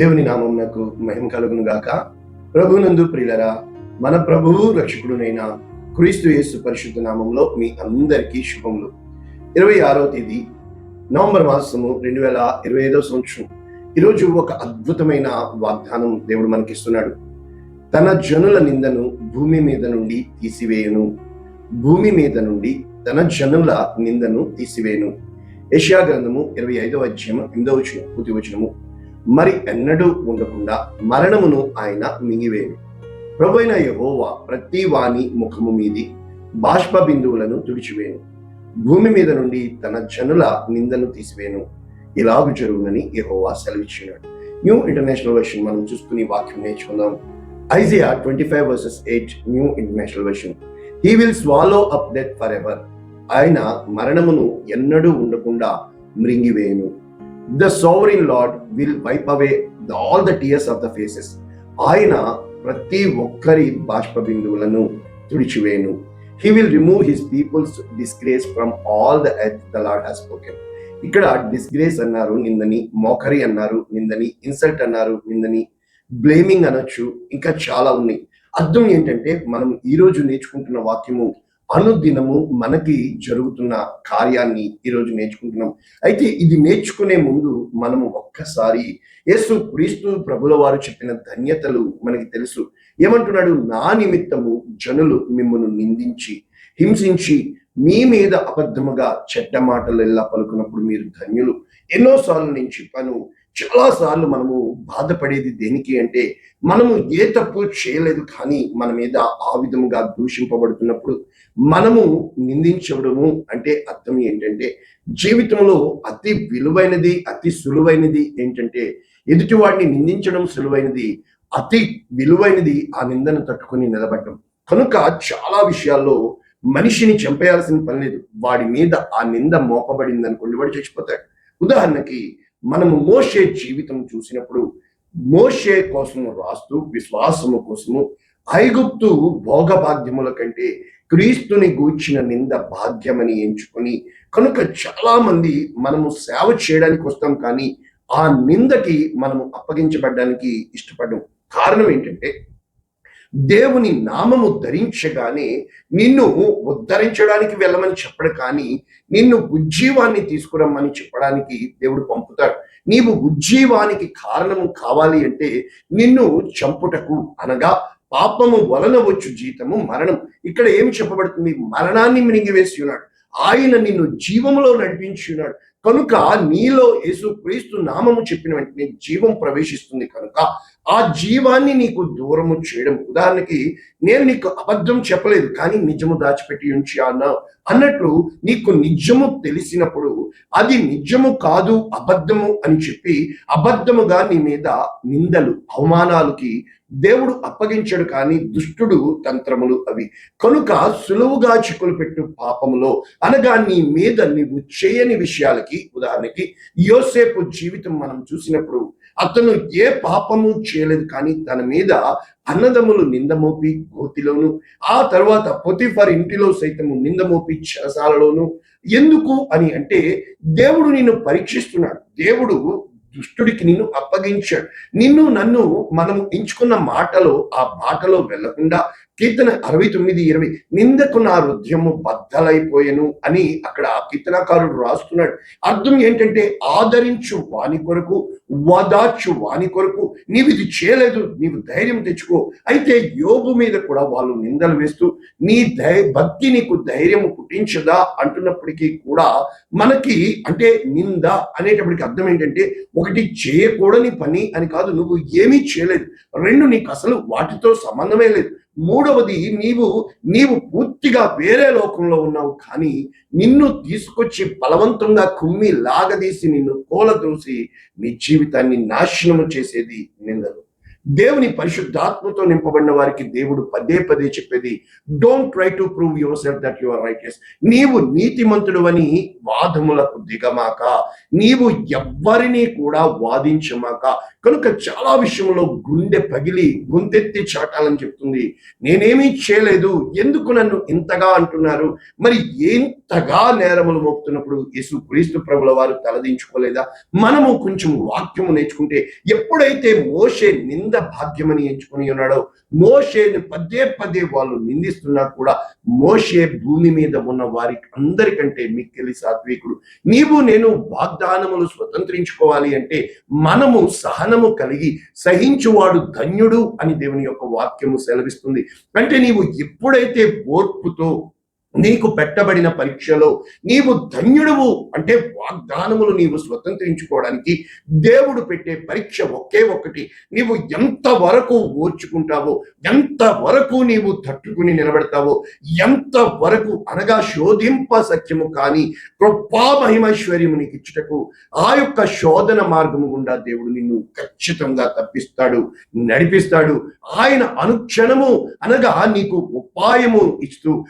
దేవుని నామం నాకు మహిమ కలుగును గాక. ప్రభునందు ప్రియులరా మన ప్రభువు రక్షకుడునైన క్రీస్తు యేసు పరిశుద్ధ నామంలో మీ అందరికీ శుభములు. ఇరవై ఆరో తేదీ నవంబర్ మాసము రెండు వేల ఇరవై ఐదో సంవత్సరం. ఈరోజు ఒక అద్భుతమైన వాగ్దానం దేవుడు మనకిస్తున్నాడు. తన జనుల నిందను భూమి మీద నుండి తీసివేయును. భూమి మీద నుండి తన జనుల నిందను తీసివేయను. యెషయా గ్రంథము ఇరవై ఐదవ అధ్యాయం ఎనిమిదవ వచనం పూర్తి వచనము. మరి ఎన్నడూ ఉండకుండా మరణమును ఆయన మింగివేను ప్రభైన యహోవా ప్రతి వాణి ముఖము మీది బాష్ప బిందువులను తుడిచివేను భూమి మీద నుండి తన జనుల నిందను తీసివేను ఇలాగు జరుగునని యహోవా సెలవిచ్చినాడు. న్యూ ఇంటర్నేషనల్ వర్షన్ మనం చూసుకుని వాక్యం నేర్చుకుందాం. Isaiah twenty five verses eight new international version. He will swallow up death for ever ఆయన మరణమును ఎన్నడూ ఉండకుండా మృంగివేయను. The sovereign Lord will wipe away the all the tears of the faces ఆయన ప్రతి ఒక్కరి బాష్ప బిందువులను తుడిచివేను he will remove his people's disgrace from all the earth the Lord has spoken ఇక్కడ డిస్గ్రేస్ అన్నారు నిందని మోకరి అన్నారు నిందని ఇన్సల్ట్ అన్నారు నిందని బ్లేమింగ్ అనొచ్చు ఇంకా చాలా ఉన్నాయి. అర్థం ఏంటంటే మనం ఈ రోజు నేర్చుకుంటున్న వాక్యము అనుదినము మనకి జరుగుతున్న కార్యాన్ని ఈరోజు నేర్చుకుంటున్నాం. అయితే ఇది నేర్చుకునే ముందు మనము ఒక్కసారి యేసు క్రీస్తు ప్రభుల వారు చెప్పిన ధన్యతలు మనకి తెలుసు. ఏమంటున్నాడు? నా నిమిత్తము జనులు మిమ్మల్ని నిందించి హింసించి మీ మీద అబద్ధముగా చెడ్డ మాటలు ఎలా పలుకున్నప్పుడు మీరు ధన్యులు. ఎన్నోసార్లు నేను చెప్పాను చాలాసార్లు మనము బాధపడేది దేనికి అంటే మనము ఏ తప్పు చేయలేదు కానీ మన మీద ఆ విధముగా దూషింపబడుతున్నప్పుడు మనము నిందించడము అంటే అర్థం ఏంటంటే జీవితంలో అతి విలువైనది అతి సులువైనది ఏంటంటే ఎదుటివాడిని నిందించడం సులువైనది అతి విలువైనది ఆ నిందను తట్టుకొని నిలబడటం కనుక చాలా విషయాల్లో మనిషిని చంపేయాల్సిన పని లేదు. వాడి మీద ఆ నింద మోపబడింది అనుకోండి వాడు చచ్చిపోతాడు. ఉదాహరణకి మనము మోషే జీవితం చూసినప్పుడు మోషే కోసము రాస్తూ విశ్వాసము కోసము ఐగుప్తు భోగభాగ్యముల కంటే క్రీస్తుని గూర్చిన నింద భాగ్యమని ఎంచుకొని కనుక చాలా మంది మనము సేవ చేయడానికి వస్తాం కానీ ఆ నిందకి మనము అప్పగించబడడానికి ఇష్టపడడం. కారణం ఏంటంటే దేవుని నామము ధరించగానే నిన్ను ఉద్ధరించడానికి వెళ్ళమని చెప్పడు కానీ నిన్ను ఉజ్జీవాన్ని తీసుకురమ్మని చెప్పడానికి దేవుడు పంపుతాడు. నీవు ఉజ్జీవానికి కారణము కావాలి అంటే నిన్ను చంపుటకు అనగా పాపము వలన వచ్చు జీతము మరణం. ఇక్కడ ఏమి చెప్పబడుతుంది? మరణాన్ని మినిగివేసి ఉన్నాడు. ఆయన నిన్ను జీవములో నడిపించి ఉన్నాడు. కనుక నీలో యేసు క్రీస్తు నామము చెప్పిన వెంటనే జీవం ప్రవేశిస్తుంది కనుక ఆ జీవాన్ని నీకు దూరము చేయడం. ఉదాహరణకి నేను నీకు అబద్ధం చెప్పలేదు కానీ నిజము దాచిపెట్టి ఉంచి అన్నా. అన్నట్లు నీకు నిజము తెలిసినప్పుడు అది నిజము కాదు అబద్ధము అని చెప్పి అబద్ధముగా నీ మీద నిందలు అవమానాలకి దేవుడు అప్పగించడు కానీ దుష్టుడు తంత్రములు అవి. కనుక సులువుగా చిక్కులు పెట్టు పాపములో. అనగా నీ మీద నీవు చేయని విషయాలకి ఉదాహరణకి యోసేపు జీవితం మనం చూసినప్పుడు అతను ఏ పాపము చేయలేదు కానీ తన మీద అన్నదమ్ములు నిందమోపి కోతిలోను ఆ తర్వాత పొతిఫర్ ఇంటిలో సైతము నిందమోపి చెరసాలలోను. ఎందుకు అని అంటే దేవుడు నిన్ను పరీక్షిస్తున్నాడు. దేవుడు దుష్టుడికి నిన్ను అప్పగించాడు. నిన్ను నన్ను మనం ఎంచుకున్న మాటలో ఆ బాటలో వెళ్ళకుండా కీర్తన అరవై తొమ్మిది ఇరవై నిందకు నా హృదయము బద్దలైపోయాను అని అక్కడ కీర్తనకారుడు రాస్తున్నాడు. అర్థం ఏంటంటే ఆదరించు వాని కొరకు వదార్చు వాని కొరకు నీవు ఇది చేయలేదు నీవు ధైర్యం తెచ్చుకో. అయితే యోగు మీద కూడా వాళ్ళు నిందలు వేస్తూ నీ ధై భక్తి నీకు ధైర్యం పుట్టించదా? అంటున్నప్పటికీ కూడా మనకి అంటే నింద అనేటప్పటికి అర్థం ఏంటంటే ఒకటి చేయకూడని పని అని కాదు నువ్వు ఏమీ చేయలేదు. రెండు నీకు అసలు వాటితో సంబంధమే లేదు. మూడవది నీవు నీవు పూర్తిగా వేరే లోకంలో ఉన్నావు కానీ నిన్ను తీసుకొచ్చి బలవంతంగా కుమ్మి లాగదీసి నిన్ను కోలదూసి నీ జీవితాన్ని నాశనము చేసేది నిందలు. దేవుని పరిశుద్ధాత్మతో నింపబడిన వారికి దేవుడు పదే పదే చెప్పేది don't try to prove yourself that your right నీవు నీతిమంతుడు అని వాదములకు దిగమాక నీవు ఎవ్వరినీ కూడా వాదించమాక. కనుక చాలా విషయంలో గుండె పగిలి గుండెత్తి చాటాలని చెప్తుంది. నేనేమీ చేయలేదు ఎందుకు నన్ను ఇంతగా అంటున్నారు? మరి ఎంతగా నేరములు మోపుతున్నప్పుడు యేసు క్రీస్తు ప్రభుల వారు తలదించుకోలేదా? మనము కొంచెం వాక్యము నేర్చుకుంటే ఎప్పుడైతే మోషే నింద భాగ్యమని ఎంచుకొని ఉన్నాడో మోషేని పదే పదే వాళ్ళు నిందిస్తున్నా కూడా మోషే భూమి మీద ఉన్న వారికి అందరికంటే మిక్కిలి సాత్వికుడు. నీవు నేను వాగ్దానములు స్వతంత్రించుకోవాలి అంటే మనము సహనము కలిగి సహించువాడు ధన్యుడు అని దేవుని యొక్క వాక్యము సెలవిస్తుంది. అంటే నీవు ఎప్పుడైతే ఓర్పుతో నీకు పెట్టబడిన పరీక్షలో నీవు ధన్యుడువు అంటే వాగ్దానములు నీవు స్వతంత్రించుకోవడానికి దేవుడు పెట్టే పరీక్ష ఒకే ఒక్కటి నీవు ఎంత వరకు ఓర్చుకుంటావో ఎంత వరకు నీవు తట్టుకుని నిలబెడతావో ఎంత వరకు అనగా శోధింప సత్యము కానీ కృపా మహిమైశ్వర్యము నీకు ఇచ్చుటకు ఆ యొక్క శోధన మార్గము గుండా దేవుడు నిన్ను ఖచ్చితంగా తప్పిస్తాడు నడిపిస్తాడు. ఆయన అనుక్షణము అనగా నీకు ఉపాయము ఇస్తూ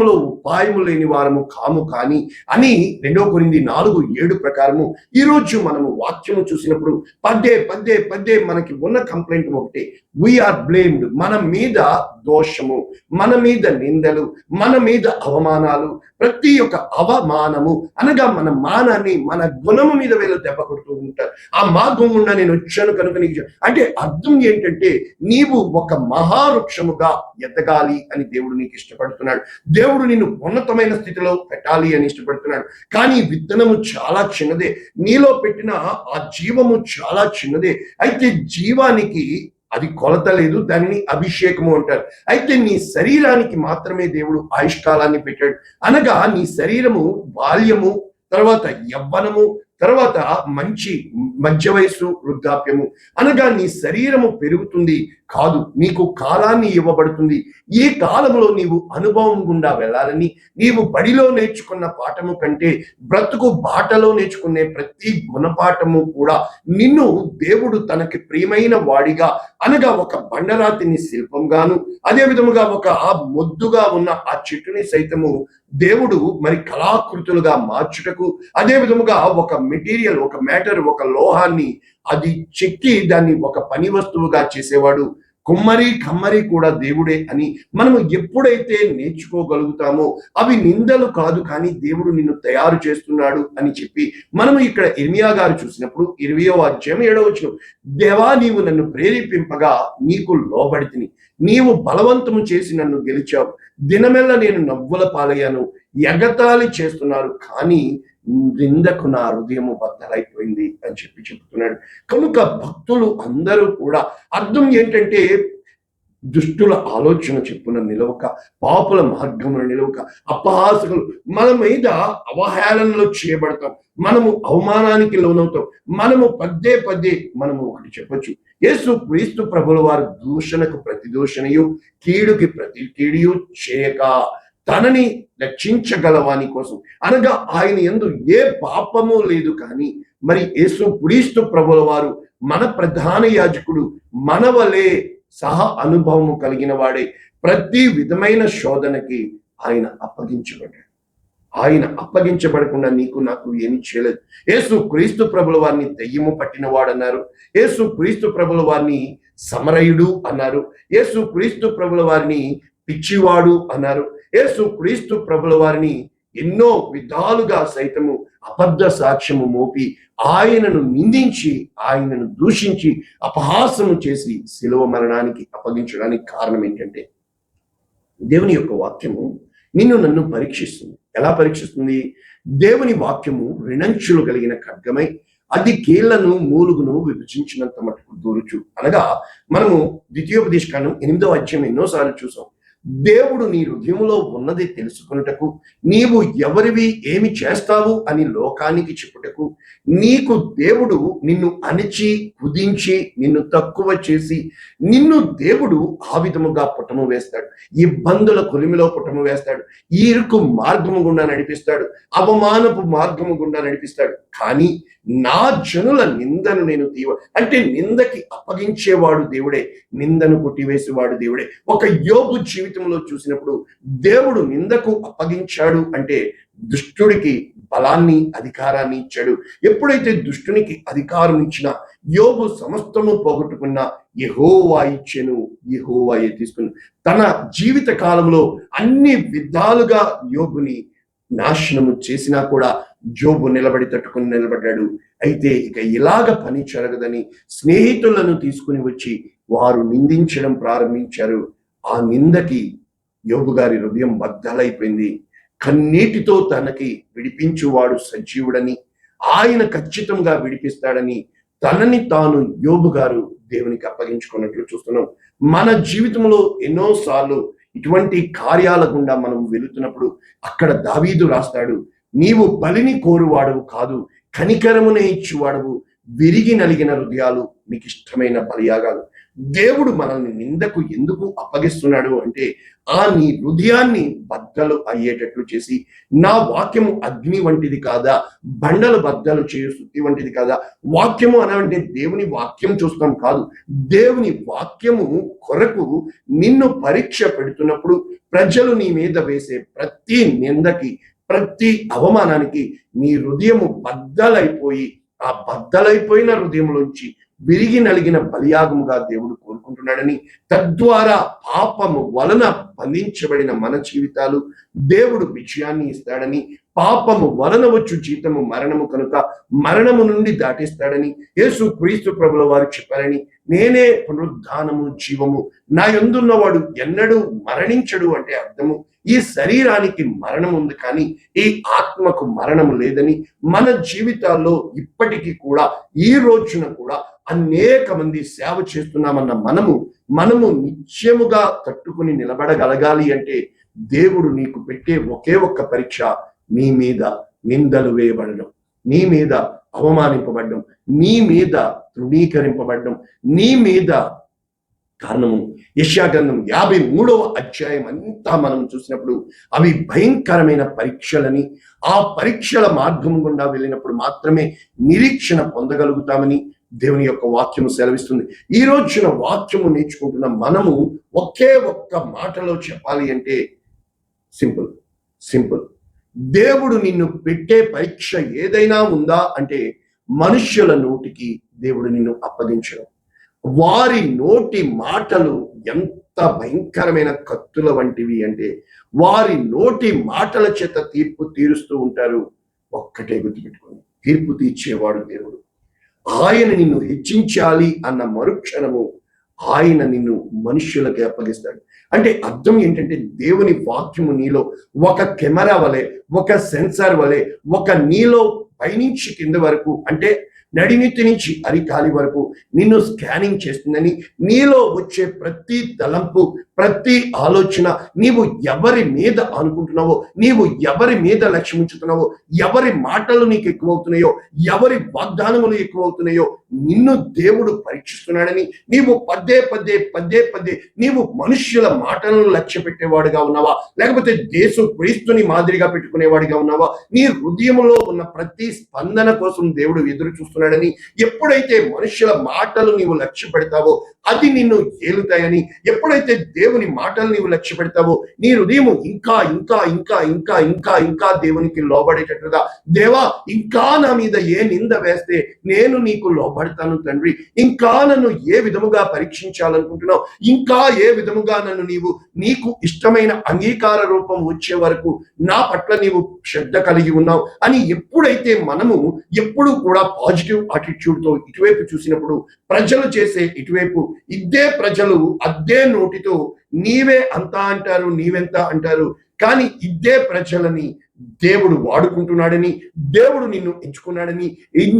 అపాయములో ఉపాయము లేని వారము కాము కానీ అని రెండో కొరింది నాలుగు ఏడు ప్రకారము ఈ రోజు మనము వాక్యము చూసినప్పుడు పద్దే పద్దే పద్దే మనకి ఉన్న కంప్లైంట్ ఒకటే వీఆర్ బ్లేమ్డ్ మన మీద దోషము మన మీద నిందలు మన మీద అవమానాలు ప్రతి ఒక్క అవమానము అనగా మన మానాన్ని మన గుణము మీద వీళ్ళు దెబ్బ కొడుతూ ఉంటారు. ఆ మార్గం గుండా నేను వచ్చాను కనుక నీకు అంటే అర్థం ఏంటంటే నీవు ఒక మహావృక్షముగా ఎదగాలి అని దేవుడు నీకు ఇష్టపడుతున్నాడు. దేవుడు నిన్ను ఉన్నతమైన స్థితిలో పెట్టాలి అని ఇష్టపడుతున్నాడు. కానీ విత్తనము చాలా చిన్నదే. నీలో పెట్టిన ఆ జీవము చాలా చిన్నదే. అయితే జీవానికి అది కొలత లేదు దానిని అభిషేకము అంటారు. అయితే నీ శరీరానికి మాత్రమే దేవుడు ఆయుష్కాలాన్ని పెట్టాడు. అనగా నీ శరీరము బాల్యము తర్వాత యవ్వనము తర్వాత మంచి మధ్య వయస్సు వృద్ధాప్యము. అనగా నీ శరీరము పెరుగుతుంది. కాదు నీకు కాలాన్ని ఇవ్వబడుతుంది. ఈ కాలంలో నీవు అనుభవం గుండా వెళ్ళాలని నీవు బడిలో నేర్చుకున్న పాఠము కంటే బ్రతుకు బాటలో నేర్చుకునే ప్రతి గుణపాఠము కూడా నిన్ను దేవుడు తనకి ప్రియమైన వాడిగా అనగా ఒక బండరాతిని శిల్పంగాను అదే విధముగా ఒక ఆ మొద్దుగా ఉన్న ఆ చెట్టుని సైతము దేవుడు మరి కళాకృతులుగా మార్చుటకు అదే విధముగా ఒక మెటీరియల్ ఒక మ్యాటర్ ఒక లోహాన్ని అది చెక్కి దాన్ని ఒక పని వస్తువుగా చేసేవాడు. కుమ్మరి కమ్మరి కూడా దేవుడే అని మనము ఎప్పుడైతే నేర్చుకోగలుగుతామో అవి నిందలు కాదు కానీ దేవుడు నిన్ను తయారు చేస్తున్నాడు అని చెప్పి మనము ఇక్కడ ఇర్మియా గారు చూసినప్పుడు ఇరవయో అధ్యాయం ఏడవచ్చు దేవా నీవు నన్ను ప్రేరేపింపగా నీకు లోబడితిని. నీవు బలవంతము చేసి నన్ను గెలిచావు. దినమెల్ల నేను నవ్వుల పాలయ్యాను. ఎగతాళి చేస్తున్నారు కానీ నిందకు నా హృదయము బద్దలైపోయింది అని చెప్పి చెప్తున్నాడు కనుక భక్తులు అందరూ కూడా అర్థం ఏంటంటే దుష్టుల ఆలోచన చెప్పున నిలవక పాపుల మార్గమున నిలవక అపహాసకులు మన మీద అవహేళనలో చేయబడతాం. మనము అవమానానికి లోనవుతాం. మనము పద్దే పద్దే మనము ఒకటి చెప్పొచ్చు. యేసు క్రీస్తు ప్రభుల వారు దూషణకు ప్రతి దూషణయు కీడుకి ప్రతి కీడియు చేయక. తనని రక్షించగలవాని కోసం. అనగా ఆయన ఎందు ఏ పాపము లేదు కానీ మరి యేసు క్రీస్తు ప్రభుల వారు మన ప్రధాన యాజకుడు మనవలే సహా సహ అనుభవము కలిగిన వాడే. ప్రతి విధమైన శోధనకి ఆయన అప్పగించబడ్డాడు. ఆయన అప్పగించబడకుండా నీకు నాకు ఏమి చేయలేదు. యేసు క్రీస్తు ప్రభుల వారిని దెయ్యము పట్టిన వాడన్నారు. యేసు క్రీస్తు ప్రభుల వారిని సమరయుడు అన్నారు. యేసు క్రీస్తు ప్రభుల వారిని పిచ్చివాడు అన్నారు. యేసు క్రీస్తు ప్రభుల వారిని ఎన్నో విధాలుగా సైతము అబద్ధ సాక్ష్యము మోపి ఆయనను నిందించి ఆయనను దూషించి అపహాసము చేసి శిలువ మరణానికి అప్పగించడానికి కారణం ఏంటంటే దేవుని యొక్క వాక్యము నిన్ను నన్ను పరీక్షిస్తుంది. ఎలా పరీక్షిస్తుంది? దేవుని వాక్యము రిణంచులు కలిగిన ఖడ్గమై అది కీళ్ళను మూలుగును విభజించినంత మటుకు దూరుచు. అనగా మనము ద్వితీయోపదేశకాండం ఎనిమిదో అధ్యాయం ఎన్నోసార్లు చూసాం. దేవుడు నీ హృదయంలో ఉన్నది తెలుసుకున్నటకు నీవు ఎవరివి ఏమి చేస్తావు అని లోకానికి చెప్పుటకు నీకు దేవుడు నిన్ను అణిచి కుదించి నిన్ను తక్కువ చేసి నిన్ను దేవుడు ఆ విధముగా పుటము వేస్తాడు. ఇబ్బందుల కొలిమిలో పుటము వేస్తాడు. ఈరుకు మార్గము గుండా నడిపిస్తాడు. అవమానపు మార్గము గుండా నడిపిస్తాడు. కానీ నా జనుల నిందను నేను తీవ అంటే నిందకి అప్పగించేవాడు దేవుడే నిందను కొట్టివేసేవాడు దేవుడే. ఒక యోగు జీవితంలో చూసినప్పుడు దేవుడు నిందకు అప్పగించాడు అంటే దుష్టుడికి బలాన్ని అధికారాన్ని ఇచ్చాడు. ఎప్పుడైతే దుష్టునికి అధికారం ఇచ్చిన యోగు సమస్తము పోగొట్టుకున్న యహోవా ఇచ్చెను యహోవాయే తీసుకుని తన జీవిత కాలంలో అన్ని విధాలుగా యోగుని నాశనము చేసినా కూడా జోబు నిలబడి తట్టుకుని నిలబడ్డాడు. అయితే ఇక ఇలాగ పని జరగదని స్నేహితులను తీసుకుని వచ్చి వారు నిందించడం ప్రారంభించారు. ఆ నిందకి యోగు గారి హృదయం బద్దలైపోయింది. కన్నీటితో తనకి విడిపించువాడు సజీవుడని ఆయన ఖచ్చితంగా విడిపిస్తాడని తనని తాను యోబు గారు దేవునికి అప్పగించుకున్నట్లు చూస్తున్నాం. మన జీవితంలో ఎన్నోసార్లు ఇటువంటి కార్యాల గుండా మనం వెళుతున్నప్పుడు అక్కడ దావీదు రాస్తాడు నీవు బలిని కోరువాడవు కాదు కనికరమునే ఇచ్చువాడవు విరిగి నలిగిన హృదయాలు నీకు ఇష్టమైన బలియాగాలు దేవుడు మనల్ని నిందకు ఎందుకు అప్పగిస్తున్నాడు అంటే ఆ నీ హృదయాన్ని బద్దలు అయ్యేటట్లు చేసి నా వాక్యము అగ్ని వంటిది కాదా బండలు బద్దలు చేయు శుద్ధి వంటిది కాదా వాక్యము అనంటే దేవుని వాక్యం చూస్తాం కాదు. దేవుని వాక్యము కొరకు నిన్ను పరీక్ష పెడుతున్నప్పుడు ప్రజలు నీ మీద వేసే ప్రతి నిందకి ప్రతి అవమానానికి నీ హృదయము బద్దలైపోయి ఆ బద్దలైపోయిన హృదయంలోంచి విరిగి నలిగిన బలియాగముగా దేవుడు కోరుకుంటున్నాడని తద్వారా పాపము వలన బంధించబడిన మన జీవితాలు దేవుడు విజయాన్ని ఇస్తాడని పాపము వలన వచ్చు జీతము మరణము కనుక మరణము నుండి దాటిస్తాడని యేసు క్రీస్తు ప్రభుల వారు చెప్పారని నేనే పునరుద్ధానము జీవము. నా ఎందున్నవాడు ఎన్నడూ మరణించడు అంటే అర్థము. ఈ శరీరానికి మరణం ఉంది కానీ ఈ ఆత్మకు మరణము లేదని మన జీవితాల్లో ఇప్పటికీ కూడా ఈ రోజున కూడా అనేక మంది సేవ చేస్తున్నామన్న మనము మనము నిత్యముగా తట్టుకుని నిలబడగలగాలి అంటే దేవుడు నీకు పెట్టే ఒకే ఒక్క పరీక్ష నీ మీద నిందలు వేయబడడం నీ మీద అవమానింపబడడం నీ మీద తృణీకరింపబడడం నీ మీద కారణము. యశాగ్రంథం యాభై మూడవ అధ్యాయం అంతా మనం చూసినప్పుడు అవి భయంకరమైన పరీక్షలని ఆ పరీక్షల మార్గం గుండా వెళ్ళినప్పుడు మాత్రమే నిరీక్షణ పొందగలుగుతామని దేవుని యొక్క వాక్యము సెలవిస్తుంది. ఈ రోజున వాక్యము నేర్చుకుంటున్న మనము ఒకే ఒక్క మాటలో చెప్పాలి అంటే సింపుల్ సింపుల్. దేవుడు నిన్ను పెట్టే పరీక్ష ఏదైనా ఉందా అంటే మనుష్యుల నోటికి దేవుడు నిన్ను అప్పగించడం. వారి నోటి మాటలు ఎంత భయంకరమైన కత్తుల వంటివి అంటే వారి నోటి మాటల చేత తీర్పు తీరుస్తూ ఉంటారు. ఒక్కటే గుర్తుపెట్టుకోండి. తీర్పు తీర్చేవాడు దేవుడు. ఆయన నిన్ను హెచ్చించాలి అన్న మరుక్షణము ఆయన నిన్ను మనుష్యులకి అప్పగిస్తాడు. అంటే అర్థం ఏంటంటే దేవుని వాక్యము నీలో ఒక కెమెరా వలె ఒక సెన్సార్ వలె ఒక నీలో పైనుంచి కింద వరకు అంటే నడినెత్తి నుంచి అరికాలి వరకు నిన్ను స్కానింగ్ చేస్తుందని నీలో వచ్చే ప్రతి తలంపు ప్రతి ఆలోచన నీవు ఎవరి మీద అనుకుంటున్నావో నీవు ఎవరి మీద లక్ష్యం ఉంచుతున్నావో ఎవరి మాటలు నీకు ఎక్కువవుతున్నాయో ఎవరి వాగ్దానములు ఎక్కువవుతున్నాయో నిన్ను దేవుడు పరీక్షిస్తున్నాడని నీవు పదే పదే పదే పదే నీవు మనుష్యుల మాటలను లక్ష్య పెట్టేవాడుగా ఉన్నావా? లేకపోతే దేశం క్రీస్తుని మాదిరిగా పెట్టుకునేవాడిగా ఉన్నావా? నీ హృదయంలో ఉన్న ప్రతి స్పందన కోసం దేవుడు ఎదురు చూస్తున్నాడని ఎప్పుడైతే మనుషుల మాటలు నీవు లక్ష్య పెడతావో అది నిన్ను ఏలుతాయని ఎప్పుడైతే దేవుని మాటలు నీవు లక్ష్య పెడతావో నీ హృదయము ఇంకా ఇంకా ఇంకా ఇంకా ఇంకా ఇంకా దేవునికి లోబడేటట్లుగా దేవా ఇంకా నా మీద ఏ నింద వేస్తే నేను నీకు లోబడతాను తండ్రి. ఇంకా నన్ను ఏ విధముగా పరీక్షించాలనుకుంటున్నావు ఇంకా ఏ విధముగా నన్ను నీవు నీకు ఇష్టమైన అంగీకార రూపం వచ్చే వరకు నా పట్ల నీవు శ్రద్ధ కలిగి ఉన్నావు అని ఎప్పుడైతే మనము ఎప్పుడు కూడా పాజిటివ్ attitude తో ఇటువైపు చూసినప్పుడు ప్రజలు చేసే ఇటువైపు ఇద్దే ప్రజలు అద్దే నోటితో నీవే అంతా అంటారు నీవెంత అంటారు? కానీ ఇదే ప్రజలని దేవుడు వాడుకుంటున్నాడని దేవుడు నిన్ను ఎంచుకున్నాడని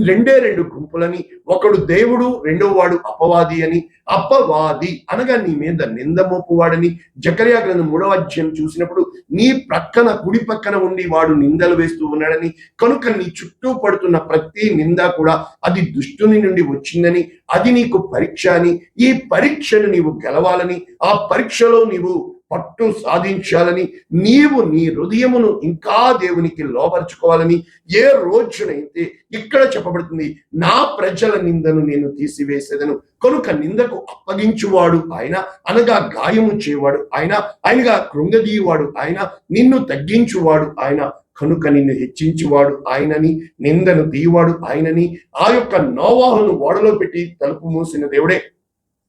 రెండే రెండు గుంపులని ఒకడు దేవుడు రెండో వాడు అపవాది అని అపవాది అనగా నీ మీద నింద మోపువాడని జకర్యా గ్రంథం మూడవ అధ్యాయం చూసినప్పుడు నీ ప్రక్కన కుడి పక్కన ఉండి వాడు నిందలు వేస్తూ ఉన్నాడని కనుక నీ చుట్టూ పడుతున్న ప్రతి నింద కూడా అది దుష్టుని నుండి వచ్చిందని అది నీకు పరీక్ష అని ఈ పరీక్షను నీవు గెలవాలని ఆ పరీక్షలో నీవు పట్టు సాధించాలని నీవు నీ హృదయమును ఇంకా దేవునికి లోపరుచుకోవాలని ఏ రోజునైతే ఇక్కడ చెప్పబడుతుంది నా ప్రజల నిందను నేను తీసివేసేదను. కనుక నిందకు అప్పగించువాడు ఆయన అనగా గాయము చేయవాడు ఆయన ఆయనగా కృంగదీయవాడు ఆయన నిన్ను తగ్గించువాడు ఆయన. కనుక నిన్ను హెచ్చించువాడు ఆయనని నిందను తీయవాడు ఆయనని. ఆ యొక్క నోవాహును ఓడలో పెట్టి తలుపు మూసిన దేవుడే.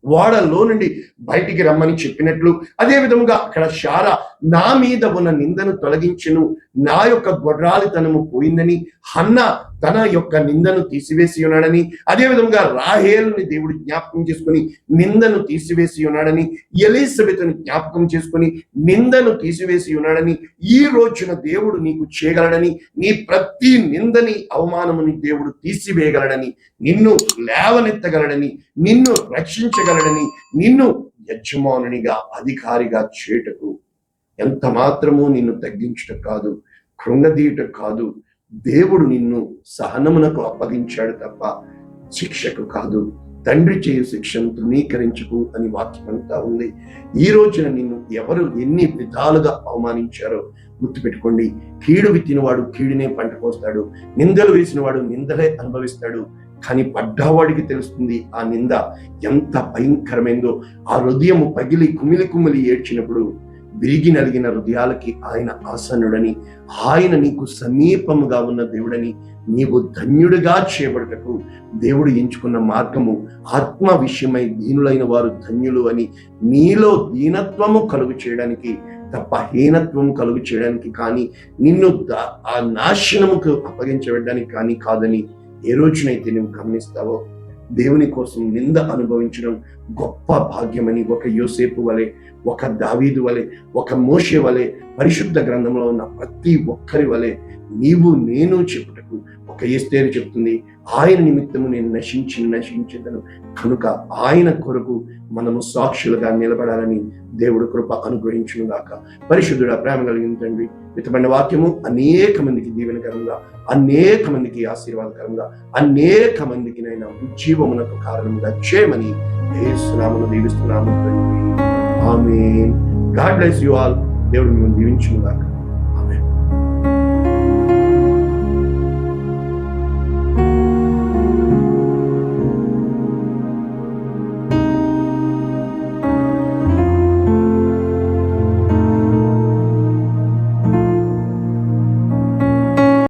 ఓడల్లో నుండి బయటికి రమ్మని చెప్పినట్లు అదే విధముగా అక్కడ శార నా మీద ఉన్న నిందను తొలగించును. నా యొక్క గొడ్రాలితనము పోయిందని హన్న తన యొక్క నిందను తీసివేసి ఉన్నాడని అదే రాహేల్ని దేవుడు జ్ఞాపకం చేసుకుని నిందను తీసివేసి ఉన్నాడని ఎలిజబెత్ను జ్ఞాపకం చేసుకుని నిందను తీసివేసి ఉన్నాడని ఈ రోజున దేవుడు నీకు చేయగలడని నీ ప్రతి నిందని అవమానముని దేవుడు తీసివేయగలడని నిన్ను లేవనెత్తగలడని నిన్ను రక్షించగలడని నిన్ను యజమానునిగా అధికారిగా చేటకు ఎంత మాత్రము నిన్ను తగ్గించుట కాదు కృంగదీయటం కాదు దేవుడు నిన్ను సహనమునకు అప్పగించాడు తప్ప శిక్షకు కాదు. తండ్రి చేయు శిక్షను తృణీకరించుకు అని వాక్యం అంతా ఉంది. ఈ రోజున నిన్ను ఎవరు ఎన్ని విధాలుగా అవమానించారో గుర్తుపెట్టుకోండి. కీడు విత్తినవాడు కీడునే పంట కోస్తాడు. నిందలు వేసినవాడు నిందలే అనుభవిస్తాడు. కానీ పడ్డవాడికి తెలుస్తుంది ఆ నింద ఎంత భయంకరమైందో. ఆ హృదయము పగిలి కుమిలి కుమిలి ఏడ్చినప్పుడు విరిగి నలిగిన హృదయాలకి ఆయన ఆసనుడని ఆయన నీకు సమీపముగా ఉన్న దేవుడని నీవు ధన్యుడిగా చేయబడటకు దేవుడు ఎంచుకున్న మార్గము ఆత్మ విషయమై దీనులైన వారు ధన్యులు అని నీలో దీనత్వము కలుగు చేయడానికి తప్ప హీనత్వము కలుగు చేయడానికి కానీ నిన్ను ఆ నాశనముకు అప్పగించబడడానికి కానీ కాదని ఏ రోజునైతే నువ్వు గమనిస్తావో దేవుని కోసం నింద అనుభవించడం గొప్ప భాగ్యమని ఒక యోసేపు వలె ఒక దావీదు వలె ఒక మోషే వలె పరిశుద్ధ గ్రంథంలో ఉన్న ప్రతి ఒక్కరి వలె నీవు నేను చెప్పుటకు ఒక ఏస్తేరు చెప్తుంది. ఆయన నిమిత్తము నేను నశించి నశించదను. కనుక ఆయన కొరకు మనము సాక్షులుగా నిలబడాలని దేవుడు కృప అనుగ్రహించునుగాక పరిశుద్ధుడ ప్రేమ కలిగిన తండ్రి. విత్తమైన వాక్యము అనేక మందికి దీవెనకరంగా అనేక మందికి ఆశీర్వాదకరంగా అనేక మందికి నైనా ఉజ్జీవమునకు కారణంగా చేయమని ఏసునామను దీవిస్తున్నాము తండ్రి. ఆమె గాడ్ బ్లెస్ యు ఆల్. దేవుడు మిమ్మల్ని దీవించును